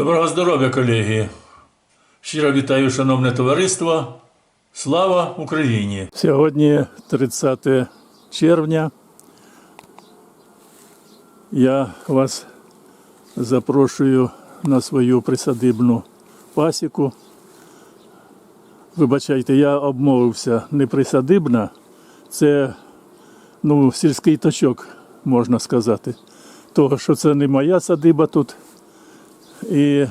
Доброго здоров'я, колеги! Щиро вітаю, шановне товариство. Слава Україні! Сьогодні 30 червня. Я вас запрошую на свою присадибну пасіку. Вибачайте, я обмовився не присадибна, це ну, сільський точок, можна сказати. Того, що це не моя садиба тут і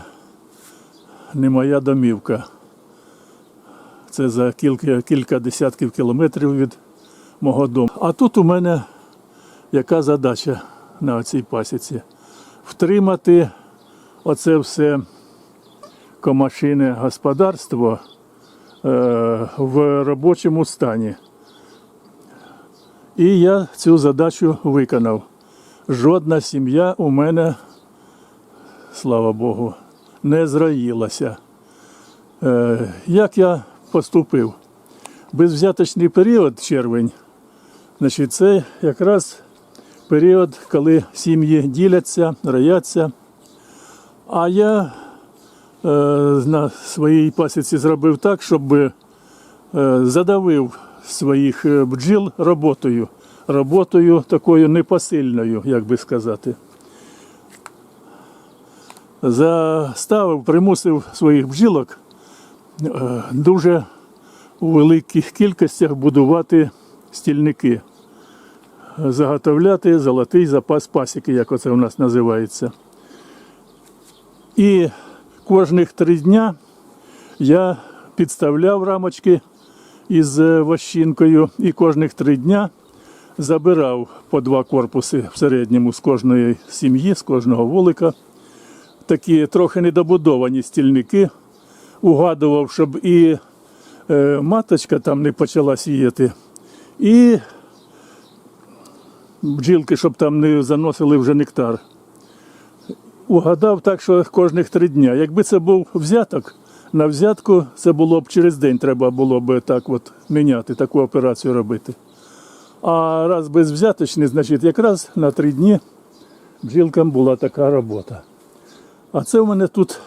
не моя домівка. Це за кілька, кілька десятків кілометрів від мого дому. А тут у мене яка задача на цій пасіці? Втримати оце все комашине господарство е, в робочому стані. І я цю задачу виконав. Жодна сім'я у мене, слава Богу, не зроїлася. Е, як я поступив? Безвзяточний період, червень, значить, це якраз період, коли сім'ї діляться, рояться. А я е, на своїй пасіці зробив так, щоб е, задавив своїх е, бджіл роботою. Роботою такою непосильною, як би сказати. Заставив, примусив своїх бджілок е, дуже у великих кількостях будувати стільники, заготовляти золотий запас пасіки, як оце у нас називається. І кожних три дня я підставляв рамочки із вощинкою і кожних три дня забирав по два корпуси в середньому з кожної сім'ї, з кожного вулика. Такі трохи недобудовані стільники. Угадував, щоб і е, маточка там не почала сіяти, і бджілки, щоб там не заносили вже нектар. Угадав так, що кожних три дня. Якби це був взяток, на взятку це було б через день треба було б так от міняти, таку операцію робити. А раз безвзяточний, значить, якраз на три дні бджілкам була така робота. А це в мене тут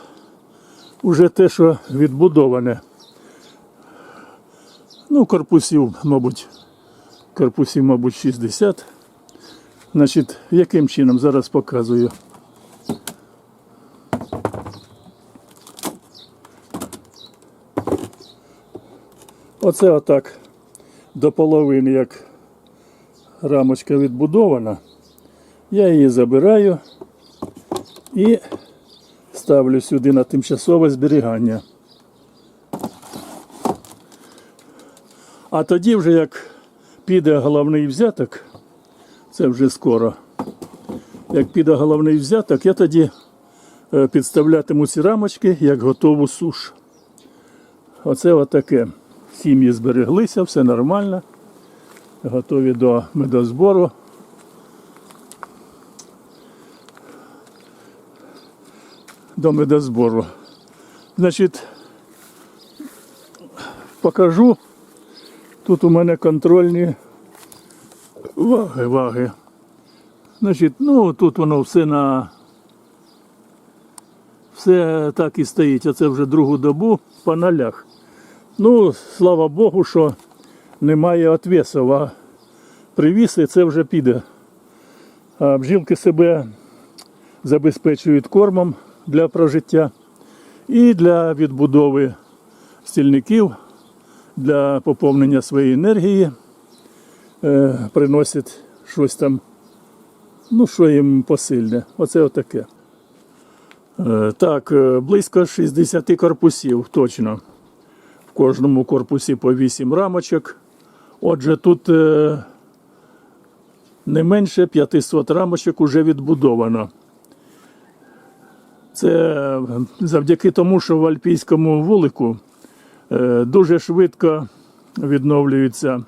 уже те, що відбудоване. Ну, корпусів, мабуть, корпусів, мабуть, 60. Значить, яким чином зараз показую. Оце отак до половини, як рамочка відбудована. Я її забираю і ставлю сюди на тимчасове зберігання. А тоді, вже як піде головний взяток, це вже скоро. Як піде головний взяток, я тоді е, підставлятиму ці рамочки як готову суш. Оце отаке. Сім'ї збереглися, все нормально. Готові до медозбору. До медозбору. Значить, покажу. Тут у мене контрольні ваги, ваги. Значить, ну тут воно все на все так і стоїть. Оце вже другу добу по нулях. Ну, слава Богу, що немає отвесів, а привіси це вже піде. А бджілки себе забезпечують кормом для прожиття і для відбудови стільників, для поповнення своєї енергії, е, приносять щось там, ну, що їм посильне. Оце отаке. Е, так, е, близько 60 корпусів точно. В кожному корпусі по 8 рамочок. Отже, тут не менше 500 рамочок вже відбудовано. Це завдяки тому, що в альпійському вулику е, дуже швидко відновлюється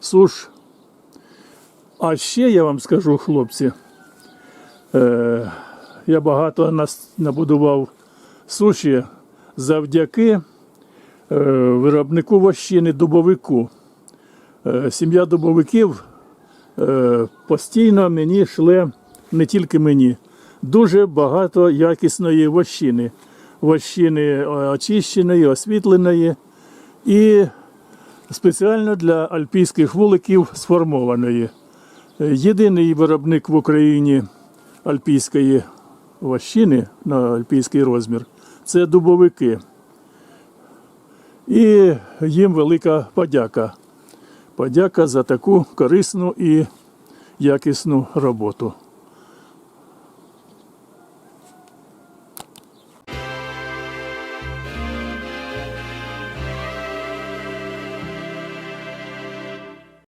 суш. А ще я вам скажу, хлопці, е, я багато набудував суші завдяки е, виробнику вощини дубовику. Сім'я дубовиків постійно мені шле, не тільки мені, дуже багато якісної вощини. Вощини е, очищеної, освітленої і спеціально для альпійських вуликів сформованої. Єдиний виробник в Україні альпійської вощини на альпійський розмір це дубовики. І їм велика подяка. Подяка за таку корисну і якісну роботу.